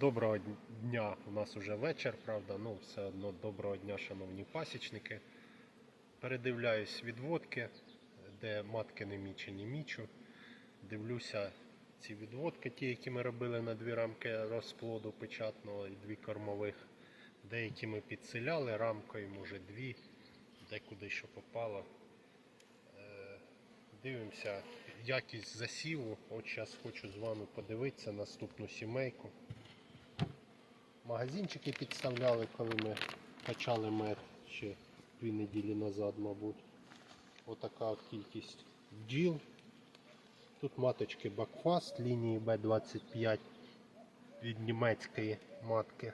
Доброго дня, у нас уже вечір, правда, ну все одно доброго дня, шановні пасічники. Передивляюсь відводки, де матки не мічені мічу. Дивлюся ці відводки, ті, які ми робили на дві рамки розплоду печатного і дві кормових. Деякі ми підселяли рамкою, може дві, декуди що попало. Е, Дивимося якість засіву. От зараз хочу з вами подивитися наступну сімейку. Магазинчики підставляли, коли ми качали мед ще дві неділі назад, мабуть. Отака от кількість бджіл. Тут маточки Бакфаст лінії Б25 від німецької матки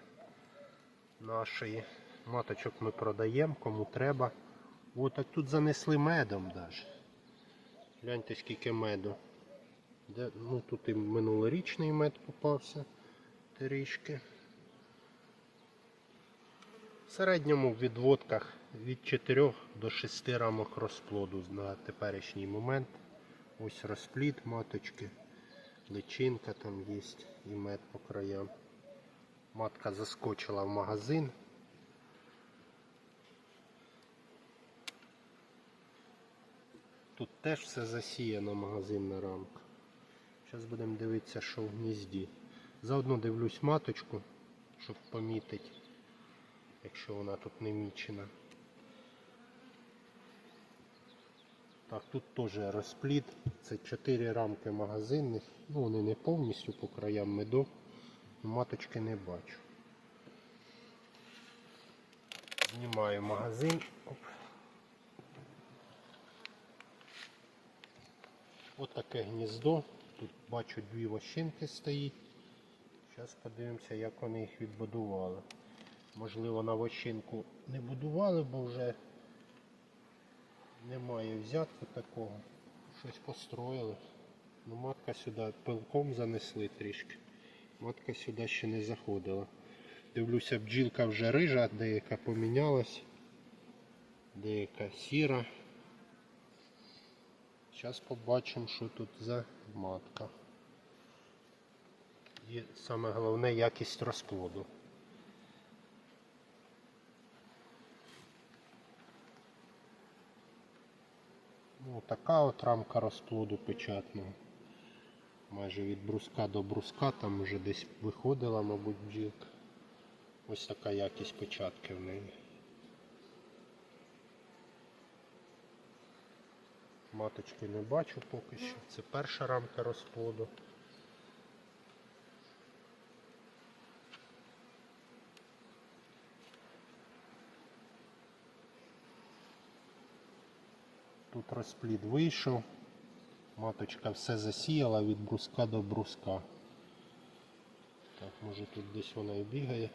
нашої. Маточок ми продаємо, кому треба. От так тут занесли медом даже. Гляньте скільки меду. Де, ну, тут і минулорічний мед попався трішки. В середньому в відводках від 4 до 6 рамок розплоду на теперішній момент. Ось розплід маточки, личинка там є і мед по краям. Матка заскочила в магазин. Тут теж все засіяно магазинна рамка. Зараз будемо дивитися, що в гнізді. Заодно дивлюсь маточку, щоб помітити, якщо вона тут не мічена. Так, тут теж розплід. Це 4 рамки магазинних. Ну, вони не повністю по краям меду. Маточки не бачу. Знімаю магазин. Оп. Ось таке гніздо. Тут бачу дві вощинки стоїть. Зараз подивимося, як вони їх відбудували. Можливо, на вощинку не будували, бо вже немає взятку такого. Щось построїли. Ну, матка сюди пилком занесли трішки. Матка сюди ще не заходила. Дивлюся, бджілка вже рижа, деяка помінялась, деяка сіра. Зараз побачимо, що тут за матка. І саме головне якість розплоду. Така от рамка розплоду печатного. Майже від бруска до бруска, там вже десь виходила, мабуть, бджілка. Ось така якість печатки в неї. Маточки не бачу поки що. Це перша рамка розплоду. Тут розплід вийшов. Маточка все засіяла від бруска до бруска. Так, може тут десь вона і бігає.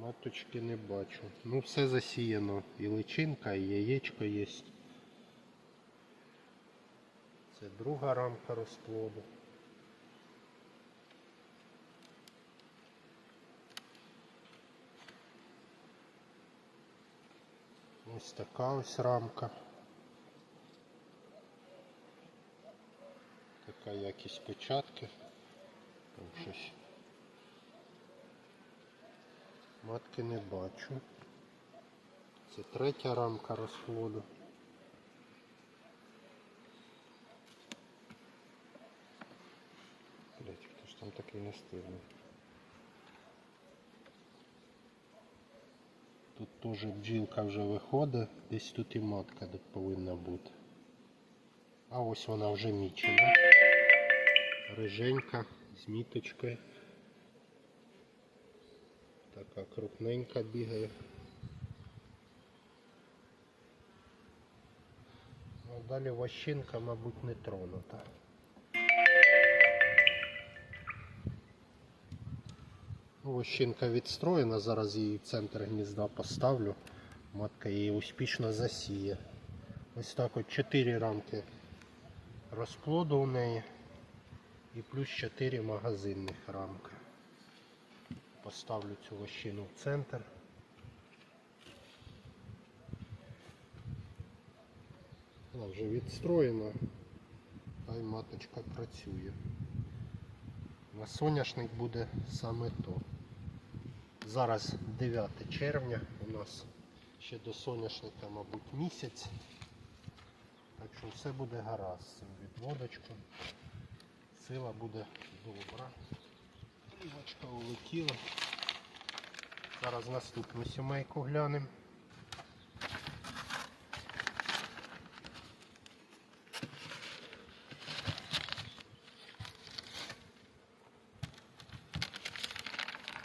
Маточки не бачу. Ну все засіяно. І личинка, і яєчко є. Це друга рамка розплоду. Ось така ось рамка. Така якість печатки. Там щось. Матки не бачу. Це третя рамка розплоду. Блять, хто ж там такий не стильний. Тут теж бджілка вже виходить, десь тут і матка повинна бути. А ось вона вже мічена. Риженька з міточкою. Така крупненька бігає. А далі вощинка, мабуть, не тронута. Ну, відстроєна, зараз її в центр гнізда поставлю. Матка її успішно засіє. Ось так от 4 рамки розплоду у неї і плюс 4 магазинних рамки. Поставлю цю вощину в центр. Вона вже відстроєна, хай маточка працює. На соняшник буде саме то. Зараз 9 червня у нас ще до соняшника, мабуть, місяць. Так що все буде гаразд з відводочком. Сила буде добра. Плівочка улетіла. Зараз наступну сімейку глянемо.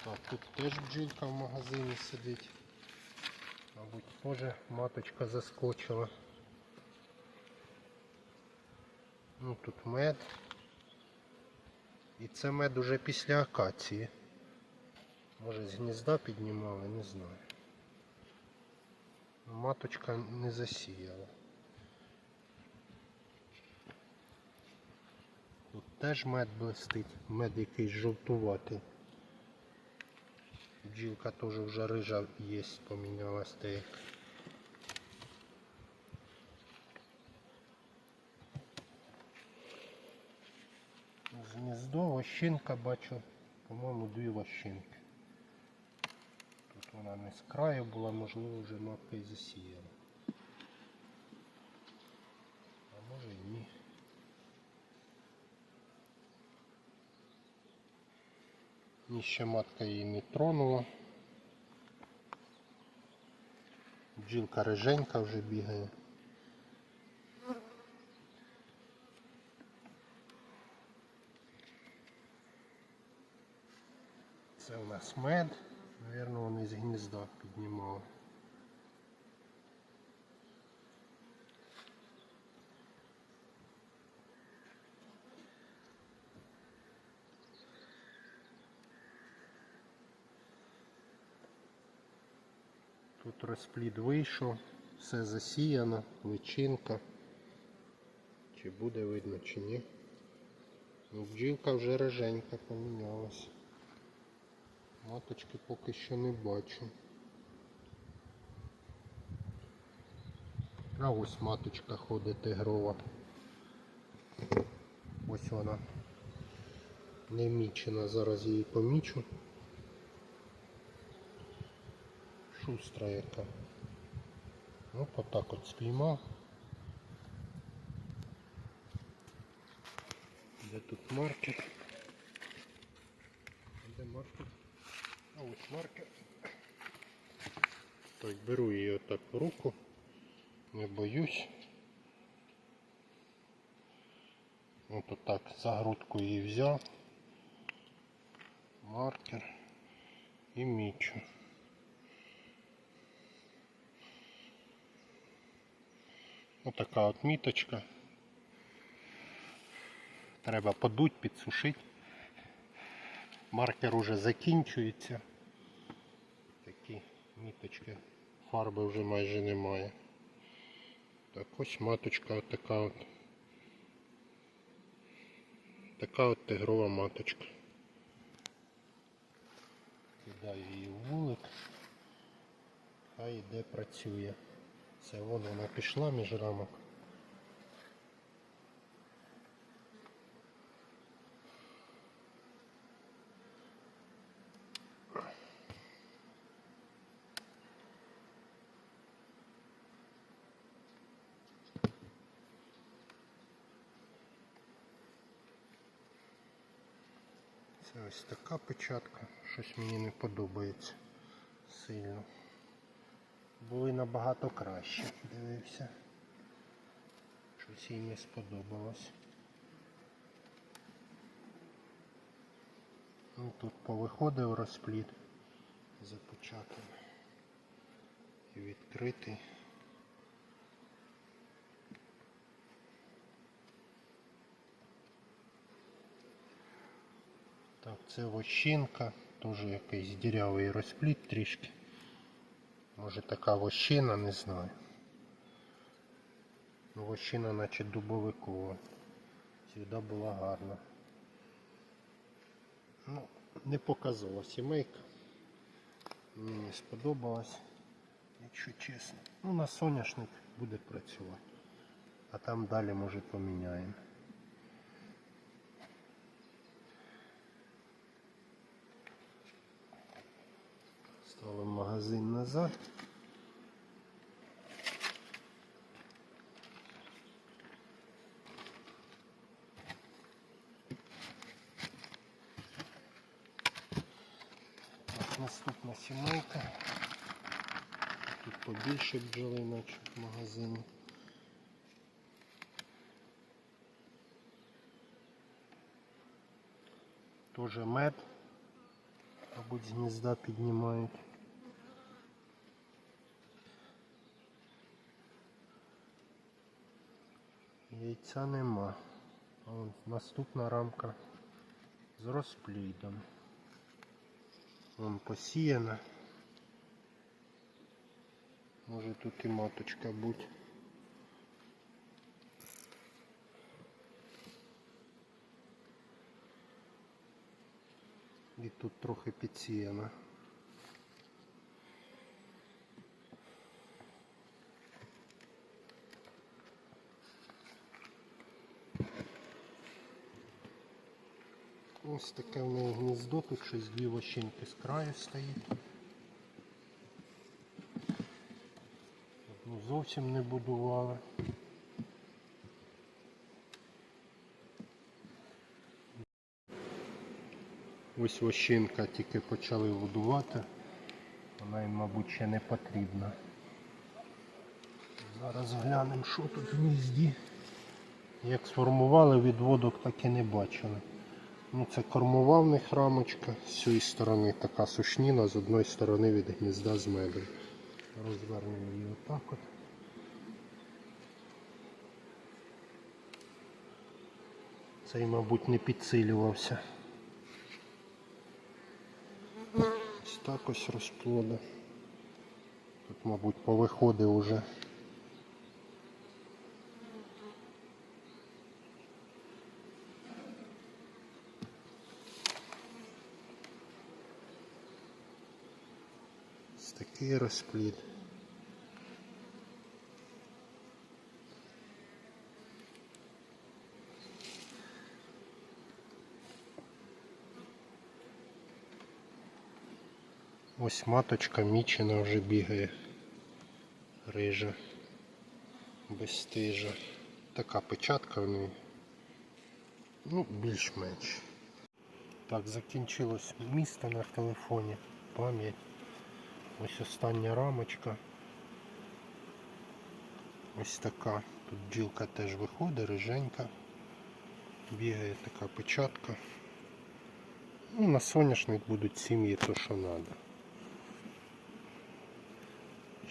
Так, тут бджілка в магазині сидить. Мабуть, теж маточка заскочила. Ну тут мед. І це мед уже після акації. Може з гнізда піднімали, не знаю. Ну, Маточка не засіяла. Тут теж мед блистить, мед якийсь жовтуватий. Бджілка теж вже рижа є, помінялась деяка. Гнездо вощинка бачу, по-моєму, дві вощинки. Тут вона не з краю була, можливо, вже і засіяла. А може і ні. Ні, ще матка її не тронула. Бджілка риженька вже бігає. Це у нас мед. Навірно, вони з гнізда піднімали. Тут розплід вийшов, все засіяно, личинка. Чи буде видно, чи ні. Ну, бджілка вже роженька помінялась. Маточки поки що не бачу. А ось маточка ходить тигрова. Ось вона. Не мічена, зараз її помічу. Шустра яка. Ну, отак от спіймав. Де тут маркер? Де маркер? А ось маркер. Так, беру її отак в руку. Не боюсь. От отак за грудку її взяв. Маркер і мічу. Отака от міточка. Треба подуть, підсушити. Маркер уже закінчується. Такі міточки. Фарби вже майже немає. Так ось маточка от така от. Така от тигрова маточка. Кидаю її в вулик. Хай йде працює. Це вон вона пішла між рамок. Це ось така печатка. Щось мені не подобається сильно. Були набагато краще, дивився. Щось їй не сподобалось. Ну, тут повиходив розплід запечатаний і відкритий. Так, це вощинка, теж якийсь дірявий розплід трішки. Може така вощина, не знаю. Ну, вощина наче дубовикова. Завжди була гарна. Ну, не показова сімейка. Мені не сподобалась, якщо чесно. Ну, на соняшник буде працювати. А там далі може поміняємо. Магазин назад. Наступна сімейка. Тут побільше бджоли, наче в магазині. Тоже мед. Мабуть, з гнізда піднімають. Яйця нема. Вон наступна рамка з розплідом. Вон посіяна. Може тут і маточка бути. І тут трохи підсіяна. Ось таке в неї гніздо, тут щось дві вощинки з краю стоїть. Зовсім не будували. Ось вощинка тільки почали будувати. Вона їм, мабуть, ще не потрібна. Зараз глянемо, що тут в гнізді. Як сформували відводок, так і не бачили. Ну, це кормова в них. З цієї сторони така сушніна, з одної сторони від гнізда з медом. Розвернемо її отак от. Цей, мабуть, не підсилювався. Ось так ось розплода. Тут, мабуть, повиходив уже. Такий розплід. Ось маточка мічена вже бігає. Рижа. Безстижа. Така печатка в неї. Ну, більш-менш. Так, закінчилось місто на телефоні. Пам'ять. Ось остання рамочка. Ось така. Тут бджілка теж виходить, риженька. Бігає така печатка. Ну, на соняшник будуть сім'ї то, що треба.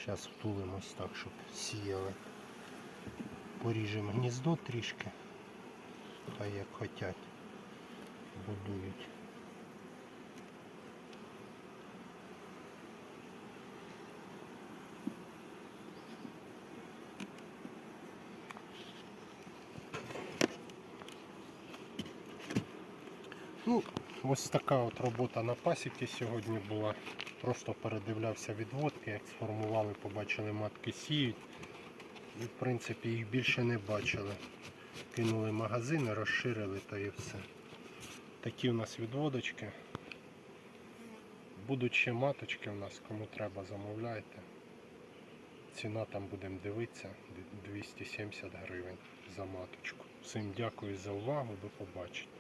Зараз втулимось так, щоб сіяли. Поріжемо гніздо трішки. Хай як хочуть. Будують. Ну, ось така от робота на пасіки сьогодні була. Просто передивлявся відводки, як сформували, побачили матки сіють. І в принципі їх більше не бачили. Кинули магазини, розширили та і все. Такі у нас відводочки. Будуть ще маточки у нас, кому треба замовляйте. Ціна там будемо дивитися 270 гривень за маточку. Всім дякую за увагу, до побачення.